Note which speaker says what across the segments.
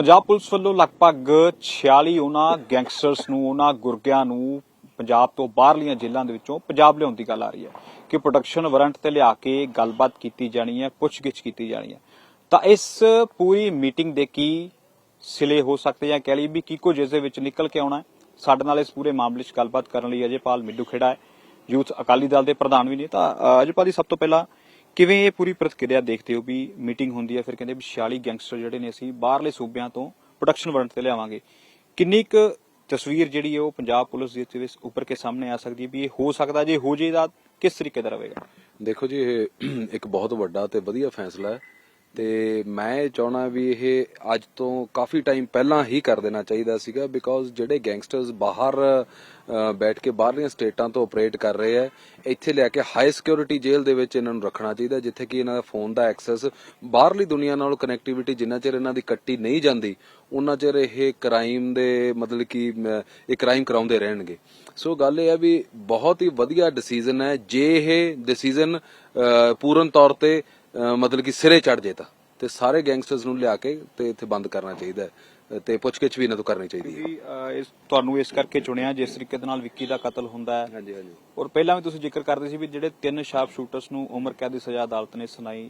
Speaker 1: Punjab police ਵੱਲੋਂ ਲਗਭਗ 46 ਉਹਨਾਂ ਗੈਂਗਸਟਰਸ ਨੂੰ ਉਹਨਾਂ ਗੁਰਗਿਆਂ ਨੂੰ ਪੰਜਾਬ ਤੋਂ ਬਾਹਰਲੀਆਂ ਜੇਲ੍ਹਾਂ ਦੇ ਵਿੱਚੋਂ ਪੰਜਾਬ ਲਿਆਉਣ ਦੀ ਗੱਲ ਆ ਰਹੀ ਹੈ ਕਿ ਪ੍ਰੋਟੈਕਸ਼ਨ ਵਾਰੰਟ ਤੇ ਲਿਆ ਕੇ ਗੱਲਬਾਤ ਕੀਤੀ ਜਾਣੀ ਹੈ ਪੁੱਛਗਿੱਛ ਕੀਤੀ ਜਾਣੀ ਹੈ। ਤਾਂ ਇਸ ਪੂਰੀ ਮੀਟਿੰਗ ਦੇ ਕੀ ਸਿਲੇ ਹੋ ਸਕਦੇ ਜਾਂ ਕਹਿ ਲਈ ਵੀ ਕੀ ਕੁਝ ਇਸ ਦੇ ਵਿੱਚ ਨਿਕਲ ਕੇ ਆਉਣਾ ਸਾਡੇ ਨਾਲ ਇਸ ਪੂਰੇ ਮਾਮਲੇ 'ਚ ਗੱਲਬਾਤ ਕਰਨ ਲਈ ਅਜੇਪਾਲ ਮਿੱਡੂ ਖੇੜਾ ਹੈ। ਯੂਥ ਅਕਾਲੀ ਦਲ ਦੇ ਪ੍ਰਧਾਨ ਵੀ ਨੇ। ਤਾਂ ਅ, ਅਜੇਪਾਲ ਜੀ ਸਭ ਤੋਂ ਪਹਿਲਾਂ ਕਿਵੇਂ ਇਹ ਪੂਰੀ ਪ੍ਰਤੀਕਿਰਿਆ ਦੇਖਦੇ ਹੋ ਵੀ ਮੀਟਿੰਗ ਹੁੰਦੀ ਹੈ? ਫਿਰ ਕਹਿੰਦੇ ਵੀ 46 ਗੈਂਗਸਟਰ ਜਿਹੜੇ ਨੇ ਅਸੀਂ ਬਾਹਰਲੇ ਸੂਬਿਆਂ ਤੋਂ ਪ੍ਰੋਟੈਕਸ਼ਨ ਵਾਰੰਟ ਤੇ ਲਿਆਵਾਂਗੇ। ਕਿੰਨੀ ਕੁ ਤਸਵੀਰ ਜਿਹੜੀ ਹੈ ਉਹ ਪੰਜਾਬ ਪੁਲਿਸ ਦੇ ਵਿੱਚ ਉੱਪਰ ਕੇ ਸਾਹਮਣੇ ਆ ਸਕਦੀ ਹੈ ਵੀ ਇਹ ਹੋ ਸਕਦਾ ਜੇ ਹੋ ਜੇ ਤਾਂ ਕਿਸ ਤਰੀਕੇ ਦਾ ਰਹੇਗਾ?
Speaker 2: ਦੇਖੋ ਜੀ, ਇਹ ਇੱਕ ਬਹੁਤ ਵੱਡਾ ਤੇ ਵਧੀਆ ਫੈਸਲਾ ਹੈ। ਤੇ ਮੈਂ ਇਹ ਚਾਹਣਾ ਵੀ ਇਹ ਅੱਜ ਤੋਂ ਕਾਫੀ ਟਾਈਮ ਪਹਿਲਾਂ ਹੀ ਕਰ ਦੇਣਾ ਚਾਹੀਦਾ ਸੀਗਾ ਬਿਕੋਜ਼ ਜਿਹੜੇ ਗੈਂਗਸਟਰਸ ਬਾਹਰ ਬੈਠ ਕੇ ਬਾਹਰਲੀਆਂ ਸਟੇਟਾਂ ਤੋਂ ਆਪਰੇਟ ਕਰ ਰਹੇ ਆ, ਇੱਥੇ ਲੈ ਕੇ ਹਾਈ ਸਿਕਿਉਰਿਟੀ ਜੇਲ੍ਹ ਦੇ ਵਿੱਚ ਇਹਨਾਂ ਨੂੰ ਰੱਖਣਾ ਚਾਹੀਦਾ, ਜਿੱਥੇ ਕਿ ਇਹਨਾਂ ਦਾ ਫੋਨ ਦਾ ਐਕਸੈਸ ਬਾਹਰਲੀ ਦੁਨੀਆ ਨਾਲ ਕਨੈਕਟੀਵਿਟੀ ਜਿੰਨਾ ਚਿਰ ਇਹਨਾਂ ਦੀ ਕੱਟੀ ਨਹੀਂ ਜਾਂਦੀ, ਉਹਨਾਂ ਚਿਰ ਇਹ ਕ੍ਰਾਈਮ ਦੇ ਮਤਲਬ ਕਿ ਇਹ ਕ੍ਰਾਈਮ ਕਰਾਉਂਦੇ ਰਹਿਣਗੇ। ਸੋ ਗੱਲ ਇਹ ਹੈ ਵੀ ਬਹੁਤ ਹੀ ਵਧੀਆ ਡਿਸੀਜਨ ਹੈ, ਜੇ ਇਹ ਡਿਸੀਜਨ ਪੂਰਨ ਤੌਰ ਤੇ ਮਤਲਬ ਕਿ ਸਿਰੇ ਚੜ ਜੇ ਤਾਂ। ਤੇ ਸਾਰੇ ਗੈਂਗਸਟਰਸ ਨੂੰ ਲਿਆ ਕੇ ਤੇ ਇੱਥੇ ਬੰਦ ਕਰਨਾ ਚਾਹੀਦਾ ਹੈ। ਤੇ ਪੁੱਛਗਿੱਛ ਵੀ ਇਹਨਾਂ ਤੋਂ ਕਰਨੀ ਚਾਹੀਦੀ ਹੈ।
Speaker 1: ਇਸ ਤੁਹਾਨੂੰ ਇਸ ਕਰਕੇ ਚੁਣਿਆ ਜਿਸ ਤਰੀਕੇ ਦੇ ਨਾਲ ਵਿੱਕੀ ਦਾ ਕਤਲ ਹੁੰਦਾ ਹੈ।
Speaker 2: ਹਾਂਜੀ ਹਾਂਜੀ।
Speaker 1: ਔਰ ਪਹਿਲਾਂ ਵੀ ਤੁਸੀਂ ਜ਼ਿਕਰ ਕਰਦੇ ਸੀ ਵੀ ਜਿਹੜੇ ਤਿੰਨ ਸ਼ਾਰਪ ਸ਼ੂਟਰਸ ਨੂੰ ਉਮਰ ਕੈਦ ਦੀ ਸਜ਼ਾ ਅਦਾਲਤ ਨੇ ਸੁਣਾਈ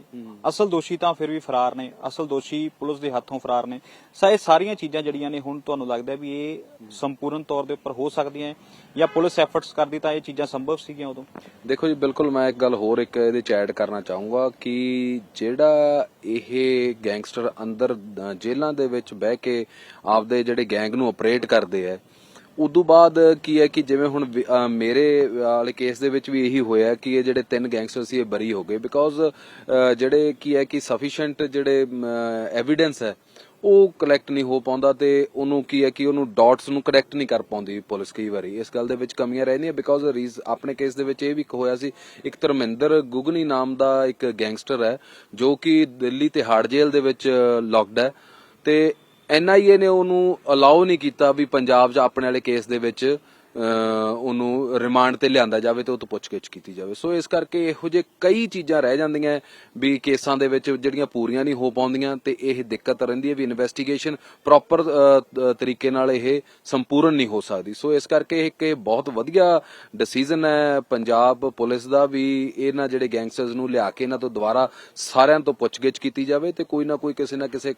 Speaker 1: ਅਸਲ ਦੋਸ਼ੀ ਤਾਂ ਫਿਰ ਵੀ ਫਰਾਰ ਨੇ ਅਸਲ ਦੋਸ਼ੀ ਪੁਲਿਸ ਦੇ ਹੱਥੋਂ ਫਰਾਰ ਨੇ। ਸਾ ਇਹ ਸਾਰੀਆਂ ਚੀਜ਼ਾਂ ਜਿਹੜੀਆਂ ਨੇ ਹੁਣ ਤੁਹਾਨੂੰ ਲੱਗਦਾ ਵੀ ਇਹ ਸੰਪੂਰਨ ਤੌਰ ਦੇ ਉੱਪਰ ਹੋ ਸਕਦੀਆਂ ਹੈ ਜਾਂ ਪੁਲਿਸ ਐਫਰਟਸ ਕਰਦੀ ਤਾਂ ਇਹ ਚੀਜ਼ਾਂ ਸੰਭਵ ਸੀਗੀਆਂ ਉਦੋਂ?
Speaker 2: ਦੇਖੋ ਜੀ ਬਿਲਕੁਲ ਮੈਂ ਇੱਕ ਗੱਲ ਹੋਰ ਇੱਕ ਇਹਦੇ ਚ ਐਡ ਕਰਨਾ ਚਾਹੂੰਗਾ ਕਿ ਜਿਹੜਾ ਇਹ ਗੈਂਗਸਟਰ ਅੰਦਰ ਅ, ਜੇਲ੍ਹਾਂ ਦੇ ਵਿੱਚ ਬਹਿ ਕੇ ਆਪਦੇ ਜਿਹੜੇ ਗੈਂਗ ਨੂੰ ਆਪਰੇਟ ਕਰਦੇ ਆ। ਉਦੋਂ ਬਾਅਦ ਕੀ ਹੈ ਕਿ ਜਿਵੇਂ ਹੁਣ ਮੇਰੇ ਵਾਲੇ ਕੇਸ ਦੇ ਵਿੱਚ ਵੀ ਇਹੀ ਹੋਇਆ ਕਿ ਇਹ ਜਿਹੜੇ ਤਿੰਨ ਗੈਂਗਸਟਰ ਸੀ, ਇਹ ਬਰੀ ਹੋ ਗਏ ਬਿਕੋਜ਼ ਜਿਹੜੇ ਕੀ ਹੈ ਕਿ ਸਫੀਸ਼ੀਐਂਟ ਜਿਹੜੇ ਐਵੀਡੈਂਸ ਹੈ, ਉਹ ਕਲੈਕਟ ਨਹੀਂ ਹੋ ਪਾਉਂਦਾ ਤੇ ਉਹਨੂੰ ਕੀ ਹੈ ਕਿ ਉਹਨੂੰ ਡਾਟਸ ਨੂੰ ਕਨੈਕਟ ਨਹੀਂ ਕਰ ਪਾਉਂਦੀ ਪੁਲਿਸ ਕਈ ਵਾਰੀ। ਇਸ ਗੱਲ ਦੇ ਵਿੱਚ ਕਮੀਆਂ ਰਹਿੰਦੀਆਂ ਬਿਕੋਜ਼ ਰੀਜ਼ ਆਪਣੇ ਕੇਸ ਦੇ ਵਿੱਚ ਇਹ ਵੀ ਇੱਕ ਹੋਇਆ ਸੀ, ਇੱਕ ਧਰਮਿੰਦਰ ਗੁਗਨੀ ਨਾਮ ਦਾ ਇੱਕ ਗੈਂਗਸਟਰ ਹੈ, ਜੋ ਕਿ ਦਿੱਲੀ ਤਿਹਾੜ ਜੇਲ੍ਹ ਦੇ ਵਿੱਚ ਲੌਕਡ ਹੈ ਤੇ ਐਨਆਈਏ ਨੇ ਉਹਨੂੰ ਅਲਾਉ ਨਹੀਂ ਕੀਤਾ ਵੀ ਪੰਜਾਬ 'ਚ ਆਪਣੇ ਵਾਲੇ ਕੇਸ ਦੇ ਵਿੱਚ ਉਹਨੂੰ ਰਿਮਾਂਡ ਤੇ ਲਿਆਂਦਾ ਜਾਵੇ ਤੇ ਉਹ ਤੋਂ ਪੁੱਛਗਿੱਛ ਕੀਤੀ ਜਾਵੇ। ਸੋ ਇਸ ਕਰਕੇ ਇਹੋ ਜਿਹੇ ਕਈ ਚੀਜ਼ਾਂ ਰਹਿ ਜਾਂਦੀਆਂ ਵੀ ਕੇਸਾਂ ਦੇ ਵਿੱਚ ਜਿਹੜੀਆਂ ਪੂਰੀਆਂ ਨਹੀਂ ਹੋ ਪਾਉਂਦੀਆਂ ਤੇ ਇਹ ਦਿੱਕਤ ਰਹਿੰਦੀ ਹੈ ਵੀ ਇਨਵੈਸਟੀਗੇਸ਼ਨ ਪ੍ਰੋਪਰ ਤਰੀਕੇ ਨਾਲ ਇਹ ਸੰਪੂਰਨ ਨਹੀਂ ਹੋ ਸਕਦੀ। ਸੋ ਇਸ ਕਰਕੇ ਇੱਕ ਇਹ ਬਹੁਤ ਵਧੀਆ ਡਿਸੀਜਨ ਹੈ ਪੰਜਾਬ ਪੁਲਿਸ ਦਾ ਵੀ ਇਹਨਾਂ ਜਿਹੜੇ ਗੈਂਗਸਟਰਸ ਨੂੰ ਲਿਆ ਕੇ ਇਹਨਾਂ ਤੋਂ ਦੁਬਾਰਾ ਸਾਰਿਆਂ ਤੋਂ ਪੁੱਛਗਿੱਛ ਕੀਤੀ ਜਾਵੇ ਤੇ ਕੋਈ ਨਾ ਕੋਈ ਕਿਸੇ ਨਾ ਕਿਸੇ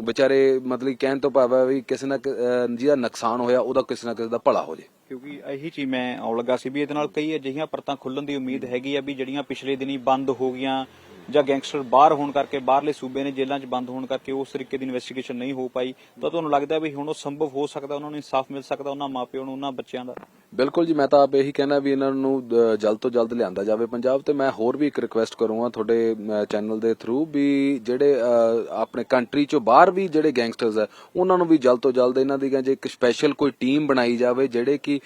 Speaker 2: ਵਿਚਾਰੇ ਮਤਲਬ ਕਹਿਣ ਤੋਂ ਭਾਵ ਹੈ ਵੀ ਕਿਸੇ ਨਾ ਕਿ- ਜਿਹਦਾ ਨੁਕਸਾਨ ਹੋਇਆ ਉਹਦਾ ਕਿਸੇ ਨਾ ਕਿਸੇ ਦਾ ਭਲਾ ਹੋ ਜਾਵੇ
Speaker 1: ਕਿਉਂਕਿ ਇਹੀ ਚੀਜ਼ ਮੈਂ ਆਉਣ ਲੱਗਾ ਸੀ ਵੀ ਇਹਦੇ ਨਾਲ ਕਈ ਅਜਿਹੀਆਂ ਪਰਤਾਂ ਖੁੱਲਣ ਦੀ ਉਮੀਦ ਹੈਗੀ ਆ ਵੀ ਜਿਹੜੀਆਂ ਪਿਛਲੇ ਦਿਨੀ ਬੰਦ ਹੋ ਗਈਆਂ ਜਾਂ ਗੈਂਗਸਟਰ ਬਾਹਰ ਹੋਣ ਕਰਕੇ, ਬਾਹਰਲੇ ਸੂਬੇ ਨੇ ਜੇਲ੍ਹਾਂ 'ਚ ਬੰਦ ਹੋਣ ਕਰਕੇ ਉਸ ਤਰੀਕੇ ਦੀ ਇਨਵੈਸਟੀਗੇਸ਼ਨ ਨਹੀਂ ਹੋ ਪਾਈ, ਤਾਂ ਤੁਹਾਨੂੰ ਲੱਗਦਾ ਵੀ ਹੁਣ ਉਹ ਸੰਭਵ ਹੋ ਸਕਦਾ, ਉਹਨਾਂ ਨੂੰ ਇਨਸਾਫ ਮਿਲ ਸਕਦਾ, ਉਹਨਾਂ ਮਾਪਿਆਂ ਨੂੰ, ਉਹਨਾਂ ਬੱਚਿਆਂ ਦਾ?
Speaker 2: ਬਿਲਕੁਲ ਜੀ, ਮੈਂ ਤਾਂ ਆਪ ਇਹੀ ਕਹਿਣਾ ਵੀ ਇਹਨਾਂ ਨੂੰ ਜਲਦ ਤੋਂ ਜਲਦ ਲਿਆਂਦਾ ਜਾਵੇ ਪੰਜਾਬ ਤੇ ਮੈਂ ਹੋਰ ਵੀ ਇੱਕ ਰਿਕੁਐਸਟ ਕਰੂੰਗਾ ਤੁਹਾਡੇ ਚੈਨਲ ਦੇ ਥਰੂ ਵੀ ਜਿਹੜੇ ਆਪਣੇ ਕੰਟਰੀ ਚੋਂ ਬਾਹਰ ਵੀ ਜਿਹੜੇ ਗੈਂਗਸਟਰਸ ਹੈ ਉਹਨਾਂ ਨੂੰ ਵੀ ਜਲਦ ਤੋਂ ਜਲਦ ਇਹਨਾਂ ਦੀ ਜੇ ਇੱਕ ਸਪੈਸ਼ਲ ਕੋਈ ਟੀਮ ਬਣਾਈ ਜਾਵੇ ਜਿਹੜੇ ਕਿ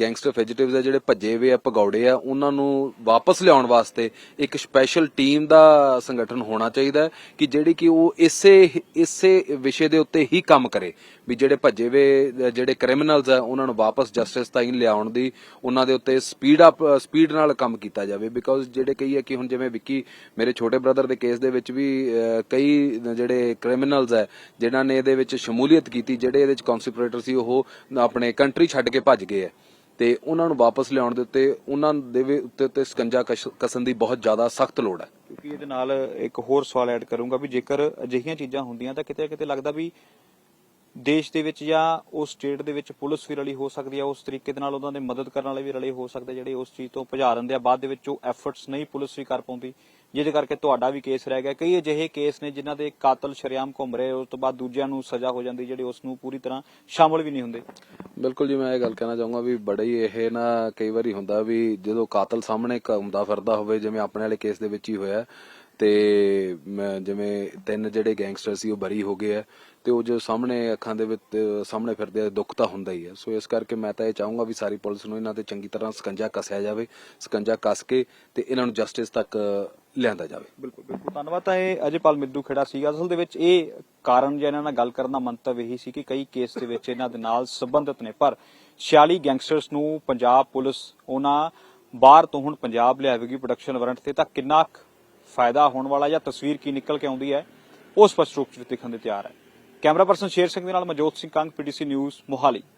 Speaker 2: ਗੈਂਗਸਟਰ ਫੈਜੀਟਿਵਸ ਹੈ ਜਿਹੜੇ ਭੱਜੇ ਹੋਏ ਆ, ਭਗੌੜੇ ਆ, ਉਹਨਾਂ ਨੂੰ ਵਾਪਸ ਲਿਆਉਣ ਵਾਸਤੇ ਇੱਕ ਸਪੈਸ਼ਲ ਟੀਮ ਦਾ ਸੰਗਠਨ ਹੋਣਾ ਚਾਹੀਦਾ ਹੈ ਕਿ ਜਿਹੜੀ ਕਿ ਉਹ ਇਸੇ ਇਸੇ ਵਿਸ਼ੇ ਦੇ ਉੱਤੇ ਹੀ ਕੰਮ ਕਰੇ। ਵੀ ਜਿਹੜੇ ਭੱਜੇ ਹੋਏ ਜਿਹੜੇ ਕ੍ਰਿਮੀਨਲਸ ਆ, ਉਹਨਾਂ ਨੂੰ ਵਾਪਸ ਜਸਟਿਸ ਤਾਈਂ ਲਿਆਉਣ ਦੀ, ਉਹਨਾਂ ਦੇ ਉੱਤੇ ਸਪੀਡ ਅਪ ਸਪੀਡ ਨਾਲ ਕੰਮ ਕੀਤਾ ਜਾਵੇ। ਬਿਕੋਜ਼ ਜਿਹੜੇ ਕਈ ਹੈ ਕਿ ਹੁਣ ਜਿਵੇਂ ਵਿੱਕੀ, ਮੇਰੇ ਛੋਟੇ ਬ੍ਰਦਰ ਦੇ ਕੇਸ ਦੇ ਵਿੱਚ ਵੀ ਕਈ ਜਿਹੜੇ ਕ੍ਰਿਮੀਨਲਸ ਹੈ ਜਿਨ੍ਹਾਂ ਨੇ ਇਹਦੇ ਵਿੱਚ ਸ਼ਮੂਲੀਅਤ ਕੀਤੀ, ਜਿਹੜੇ ਇਹਦੇ ਵਿੱਚ ਕਨਸਪੀਰੇਟਰ ਸੀ, ਉਹ ਆਪਣੇ ਕੰਟਰੀ ਛੱਡ ਕੇ ਭੱਜ ਗਏ ਹੈ ਤੇ ਉਹਨਾਂ ਨੂੰ ਵਾਪਸ ਲਿਆਉਣ ਦੇ ਉੱਤੇ, ਉਹਨਾਂ ਦੇ ਉੱਤੇ ਉੱਤੇ ਸਕੰਜਾ ਕਸਣ ਦੀ ਬਹੁਤ ਜ਼ਿਆਦਾ ਸਖਤ ਲੋੜ ਹੈ।
Speaker 1: ਕਿਉਂਕਿ ਇਹਦੇ ਨਾਲ ਇੱਕ ਹੋਰ ਸਵਾਲ ਐਡ ਕਰੂੰਗਾ ਵੀ ਜੇਕਰ ਅਜਿਹੀਆਂ ਚੀਜ਼ਾਂ ਹੁੰਦੀਆਂ ਤਾਂ ਕਿਤੇ ਨਾ ਕਿਤੇ ਲੱਗਦਾ ਵੀ ਦੇਸ਼ ਦੇ ਵਿੱਚ ਜਾਂ ਉਸ ਸਟੇਟ ਦੇ ਵਿੱਚ ਪੁਲਿਸ ਵੀ ਰਲੀ ਹੋ ਸਕਦੀ ਹੈ ਉਸ ਤਰੀਕੇ ਦੇ ਨਾਲ ਉਹਨਾਂ ਦੇ ਮਦਦ ਕਰਨ ਵਾਲੇ ਵੀ ਰਲੇ ਹੋ ਸਕਦੇ ਜਿਹੜੇ ਉਸ ਚੀਜ਼ ਤੋਂ ਭਜਾ ਦਿੰਦੇ ਆ। ਬਾਅਦ ਦੇ ਵਿੱਚ ਉਹ ਐਫਰਟਸ ਨਹੀਂ ਪੁਲਿਸ ਵੀ ਕਰ ਪਾਉਂਦੀ ਜਿਹਦੇ ਕਰਕੇ ਤੁਹਾਡਾ ਵੀ ਕੇਸ ਰਹਿ ਗਿਆ। ਕਈ ਅਜਿਹੇ ਕੇਸ ਨੇ ਜਿਨ੍ਹਾਂ ਦੇ ਕਾਤਲ ਸ਼ਰੇਆਮ ਘੁੰਮ ਰਹੇ, ਉਸ ਤੋਂ ਬਾਅਦ ਦੂਜਿਆਂ ਨੂੰ ਸਜ਼ਾ ਹੋ ਜਾਂਦੀ, ਜਿਹੜੇ ਉਸ ਨੂੰ ਪੂਰੀ ਤਰ੍ਹਾਂ ਸ਼ਾਮਲ ਵੀ ਨਹੀਂ ਹੁੰਦੇ।
Speaker 2: ਬਿਲਕੁਲ ਜੀ, ਮੈਂ ਇਹ ਗੱਲ ਕਹਿਣਾ ਚਾਹੂੰਗਾ ਵੀ ਬੜਾ ਹੀ ਇਹ ਨਾ ਕਈ ਵਾਰੀ ਹੁੰਦਾ ਵੀ ਜਦੋਂ ਕਾਤਲ ਸਾਹਮਣੇ ਘੁੰਮਦਾ ਫਿਰਦਾ ਹੋਵੇ, ਜਿਵੇਂ ਆਪਣੇ ਵਾਲੇ ਕੇਸ ਦੇ ਵਿੱਚ ਹੀ ਹੋਇਆ ਤੇ ਜਿਵੇਂ ਤਿੰਨ ਜਿਹੜੇ ਗੈਂਗਸਟਰ ਸੀ, ਉਹ ਬਰੀ ਹੋ ਗਏ ਆ ਤੇ ਉਹ ਜੋ ਸਾਹਮਣੇ ਅੱਖਾਂ ਦੇ ਵਿੱਚ, ਸਾਹਮਣੇ ਫਿਰਦੇ ਆ, ਦੁੱਖ ਤਾਂ ਹੁੰਦਾ ਹੀ ਹੈ ਸੋ ਇਸ ਕਰਕੇ ਮੈਂ ਤਾਂ ਇਹ ਚਾਹੂੰਗਾ ਵੀ ਸਾਰੀ ਪੁਲਿਸ ਨੂੰ ਇਹਨਾਂ ਤੇ ਚੰਗੀ ਤਰ੍ਹਾਂ ਸਕੰਜਾ ਕੱਸਿਆ ਜਾਵੇ, ਸਕੰਜਾ ਕੱਸ ਕੇ ਤੇ ਇਹਨਾਂ ਨੂੰ ਜਸਟਿਸ ਤੱਕ ਲਿਆਂਦਾ ਜਾਵੇ।
Speaker 1: ਬਿਲਕੁਲ ਬਿਲਕੁਲ। ਧੰਨਵਾਦ ਤਾਂ ਇਹ ਅਜੇਪਾਲ ਮਿੱਦੂ ਖੇੜਾ ਸੀਗਾ। ਅਸਲ ਦੇ ਵਿੱਚ ਇਹ ਕਾਰਨ ਜਾਂ ਇਹਨਾਂ ਨਾਲ ਗੱਲ ਕਰਨ ਦਾ ਮੰਤਵ ਇਹੀ ਸੀ ਕਿ ਕਈ ਕੇਸ ਦੇ ਵਿੱਚ ਇਹਨਾਂ ਦੇ ਨਾਲ ਸੰਬੰਧਿਤ ਨੇ। ਪਰ 46 ਗੈਂਗਸਟਰਸ ਨੂੰ ਪੰਜਾਬ ਪੁਲਿਸ, ਉਹਨਾਂ ਬਾਹਰ ਤੋਂ ਹੁਣ ਪੰਜਾਬ ਲਿਆਵੇਗੀ ਪ੍ਰੋਡਕਸ਼ਨ ਵਾਰੰਟ ਤੇ, ਤਾਂ ਕਿੰਨਾ ਕੁ ਫਾਇਦਾ ਹੋਣ ਵਾਲਾ ਜਾਂ ਤਸਵੀਰ ਕੀ ਨਿਕਲ ਕੇ ਆਉਂਦੀ ਹੈ, ਉਹ ਸਪਸ਼ਟ ਰੂਪ ਵਿੱਚ ਦਿਖਣ ਦੇ ਤਿਆਰ ਹੈ। ਕੈਮਰਾ ਪਰਸਨ ਸ਼ੇਰ ਸਿੰਘ ਦੇ ਨਾਲ ਮਨਜੋਤ ਸਿੰਘ ਕੰਗ, ਪੀਟੀਸੀ ਨਿਊਜ਼, ਮੋਹਾਲੀ।